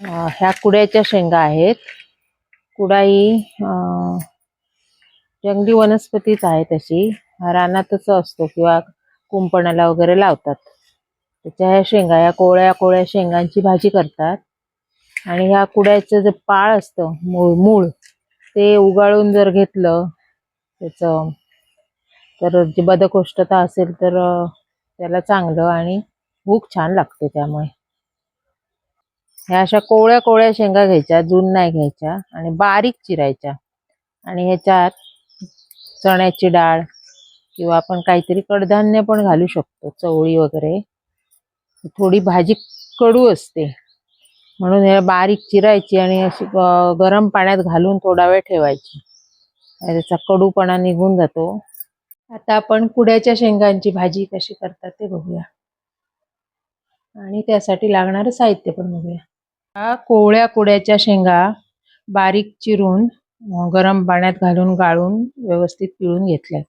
ह्या कुड्याच्या शेंगा आहेत. कुडा ही जंगली वनस्पतीच आहे तशी. रानातच असतो किंवा कुंपणाला वगैरे लावतात. त्याच्या ह्या शेंगा या कोवळ्या कोवळ्या शेंगांची भाजी करतात. आणि ह्या कुड्याचं जे पाळ असतं मूळ मूळ ते उगाळून जर घेतलं त्याचं तर जी बदकोष्ठता असेल तर त्याला चांगलं आणि भूक छान लागते त्यामुळे. ह्या अशा कोवळ्या कोवळ्या शेंगा घ्यायच्या जून नाही घ्यायच्या आणि बारीक चिरायच्या. आणि ह्याच्यात चण्याची डाळ किंवा आपण काहीतरी कडधान्य पण घालू शकतो चवळी वगैरे. थोडी भाजी कडू असते. म्हणून ह्या बारीक चिरायची आणि अशी ग- गरम पाण्यात घालून थोडा वेळ ठेवायची. त्याचा कडूपणा निघून जातो. आता आपण कुड्याच्या शेंगांची भाजी कशी करतात ते बघूया. आणि त्यासाठी लागणारं साहित्य पण बघूया. हा कोवळ्या कोड्याच्या शेंगा बारीक चिरून गरम पाण्यात घालून गाळून व्यवस्थित पिळून घेतल्या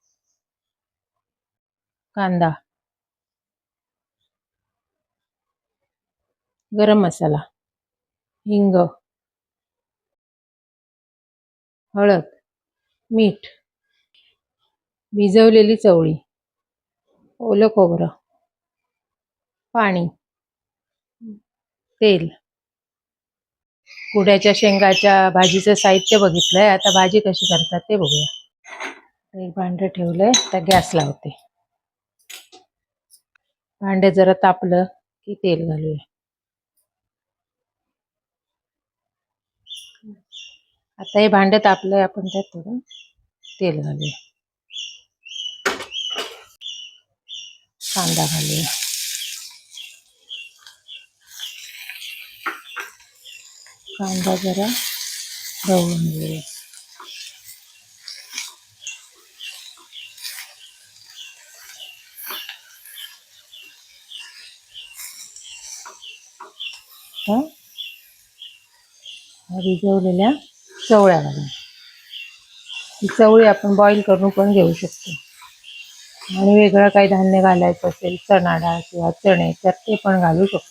कांदा. गरम मसाला. हिंग. हळद. मीठ. भिजवलेली चवळी. ओलं खोबरं. पाणी. तेल. कुड्याच्या शेंगाच्या भाजीचं साहित्य बघितलंय. आता भाजी कशी करतात ते बघूया. एक भांडं ठेवलंय. आता गॅस लावते. भांडे जरा तापलं की तेल घालूया. आता हे भांडं तापलंय आपण त्यात थोडं तेल घालूया. कांदा घालूया. कांदा जरा ढवळून घेऊया भिजवलेल्या चवळ्या ही चवळी आपण बॉईल करून पण घेऊ शकतो. आणि वेगळं काही धान्य घालायचं असेल चणा डाळ किंवा चणे तर ते पण घालू शकतो.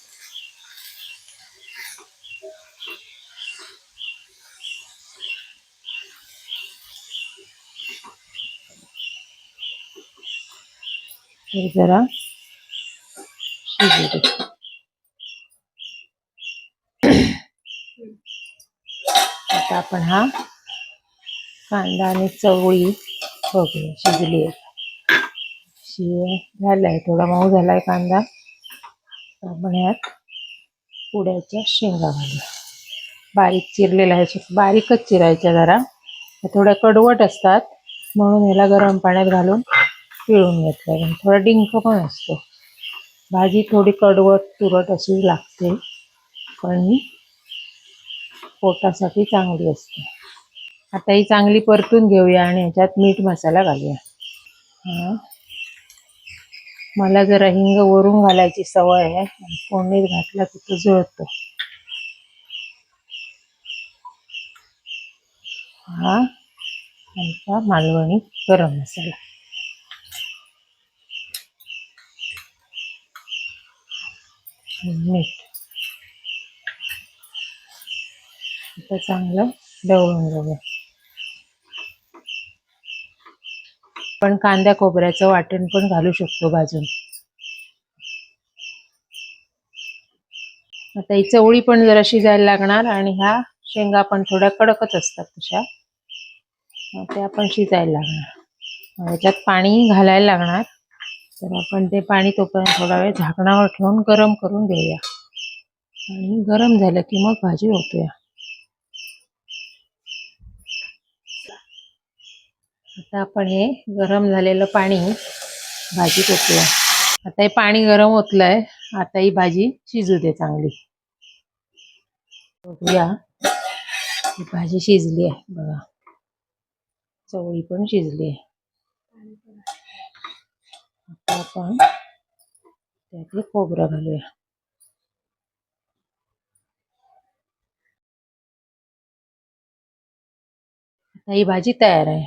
हे जरा शिजू आता आपण हा कांदा आणि चवळी बघूया शिजली आहे. शिय झालाय थोडा मऊ झालाय कांदा. आपण यात पुड्याच्या शेंगा घालूया. बारीक चिरलेला आहे बारीकच चिरायच्या जरा. थोड्या कडवट असतात म्हणून ह्याला गरम पाण्यात घालून पिळून घेतलं. थोडा डिंक पण असतो. भाजी थोडी कडवट तुरट अशी लागते. पण पोटासाठी चांगली असते. आता ही चांगली परतून घेऊया आणि ह्याच्यात मीठ मसाला घालूया. मला जरा हिंग वरून घालायची सवय आहे. आणि फोडणीत घातला की तो जळतो. हा. आमचा मालवणी गरम मसाला. मीठ आता चांगलं ढवळून घेऊया. पण कांद्या खोबऱ्याचं वाटण पण घालू शकतो भाजून. आता ही चवळी पण जरा शिजायला लागणार आणि ह्या शेंगा पण थोड्या कडकच असतात तशा. त्या पण शिजायला लागणार. याच्यात पाणी घालायला लागणार. तर आपण ते पाणी तोपर्यंत थोडा वेळ झाकणावर ठेवून गरम करून घेऊया. आणि गरम झालं की मग भाजी ओतूया. आता आपण हे गरम झालेलं पाणी भाजीत ओतूया. आता हे पाणी गरम ओतलंय. आता ही भाजी शिजू दे चांगली. बघूया भाजी शिजली आहे बघा. चवळी पण शिजली आहे. आता आपण त्यातलं खोबरं घालूया. आता ही भाजी तयार आहे.